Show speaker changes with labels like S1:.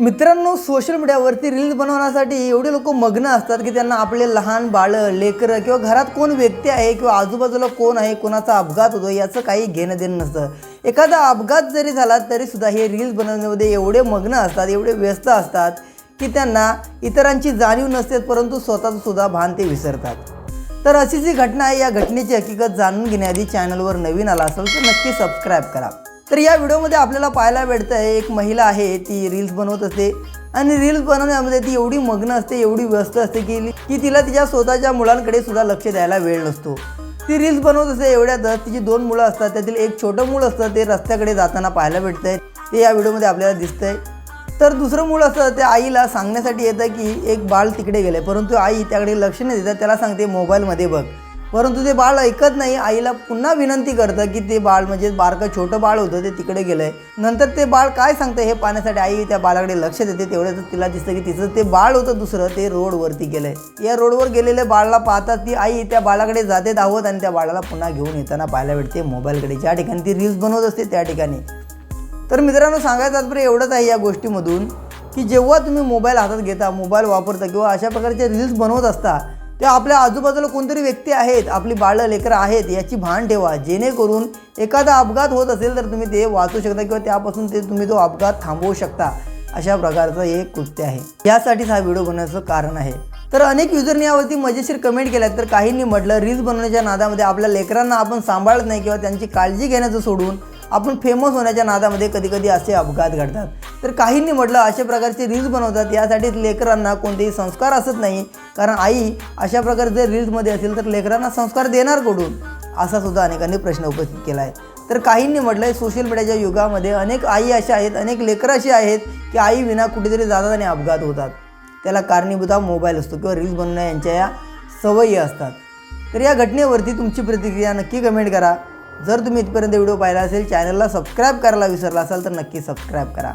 S1: मित्रांनो सोशल मीडियावरती रील्स बनवण्यासाठी एवढे लोक मग्न असतात की त्यांना आपले लहान बाळं लेकरं किंवा घरात कोण व्यक्ती आहे किंवा आजूबाजूला कोण आहे कोणाचा अपघात होतो याचं काही घेणं देणं नसतं. एखादा अपघात जरी झाला तरीसुद्धा हे रील्स बनवण्यामध्ये एवढे मग्न असतात एवढे व्यस्त असतात की त्यांना इतरांची जाणीव नसते परंतु स्वतःचं सुद्धा भान ते विसरतात. तर अशी जी घटना आहे या घटनेची हकीकत जाणून घेण्याआधी चॅनलवर नवीन आला असेल तर नक्की सबस्क्राईब करा. तर या व्हिडिओमध्ये आपल्याला पाहायला भेटतं आहे एक महिला आहे ती रील्स बनवत असते. आणि रील्स बनवण्यामध्ये ती एवढी मग्न असते एवढी व्यस्त असते की की तिला तिच्या स्वतःच्या मुलांकडे सुद्धा लक्ष द्यायला वेळ नसतो. ती रील्स बनवत असते एवढ्यातच तिची दोन मुलं असतात त्यातील एक छोटं मूळ असतं ते रस्त्याकडे जाताना पाहायला भेटतंय. ते या व्हिडिओमध्ये आपल्याला दिसतंय. तर दुसरं मूळ असतं त्या आईला सांगण्यासाठी येतं की एक बाळ तिकडे गेलं परंतु आई त्याकडे लक्ष नाही देतात त्याला सांगते मोबाईलमध्ये बघ. परंतु ते बाळ ऐकत नाही. आईला पुन्हा विनंती करतं की ते बाळ म्हणजे बारकं छोटं बाळ होतं ते तिकडे गेलं आहे नंतर ते बाळ काय सांगतं हे पाहण्यासाठी आई त्या बाळाकडे लक्ष देते. तेवढ्याच तिला दिसतं की तिचं ते बाळ होतं दुसरं ते रोडवरती गेलं आहे या रोडवर गेलेल्या बाळाला पाहतात ती आई त्या बाळाकडे जाते धावत आणि त्या बाळाला पुन्हा घेऊन येताना पाहायला भेटते. मोबाईलकडे ज्या ठिकाणी ती रील्स बनवत असते त्या ठिकाणी. तर मित्रांनो सांगायचं तात्पर्य एवढंच आहे या गोष्टीमधून की जेव्हा तुम्ही मोबाईल हातात घेता मोबाईल वापरता किंवा अशा प्रकारचे रील्स बनवत असता तेव्हा आपल्या आजूबाजूला कोणतरी व्यक्ती आहेत आपली बाळं लेकरं आहेत याची भान ठेवा. जेणेकरून एखादा अपघात होत असेल तर तुम्ही ते वाचू शकता किंवा त्यापासून ते तुम्ही तो अपघात थांबवू शकता. अशा प्रकारचं हे एक कृत्य आहे. यासाठीच हा व्हिडिओ बनवण्याचं कारण आहे. तर अनेक युजरनी यावरती मजेशीर कमेंट केल्या तर काहींनी म्हटलं रील्स बनवण्याच्या नादामध्ये आपल्या लेकरांना आपण सांभाळत नाही किंवा त्यांची काळजी घेण्याचं सोडून आपण फेमस होण्याच्या नादामध्ये कधीकधी असे अपघात घडतात. तर काहींनी म्हटलं अशा प्रकारचे रील्स बनवतात. यासाठीच लेकरांना कोणतेही संस्कार असत नाही. कारण आई अशा प्रकारे जर रील्समध्ये असेल तर लेकरांना संस्कार देणार कुठून? असा सुद्धा अनेकांनी प्रश्न उपस्थित केला आहे. तर काहींनी म्हटलं आहे सोशल मीडियाच्या युगामध्ये अनेक आई अशा आहेत अनेक लेकरं अशी आहेत की आई विना कुठेतरी जातात आणि अपघात होतात. त्याला कारणीभूत हा मोबाईल असतो किंवा रील्स बनवण्या यांच्या या सवयी असतात. तर या घटनेवरती तुमची प्रतिक्रिया नक्की कमेंट करा. जर तुम्ही इथपर्यंत व्हिडिओ पाहिला असेल चॅनलला सबस्क्राईब करायला विसरला असाल तर नक्की सबस्क्राईब करा.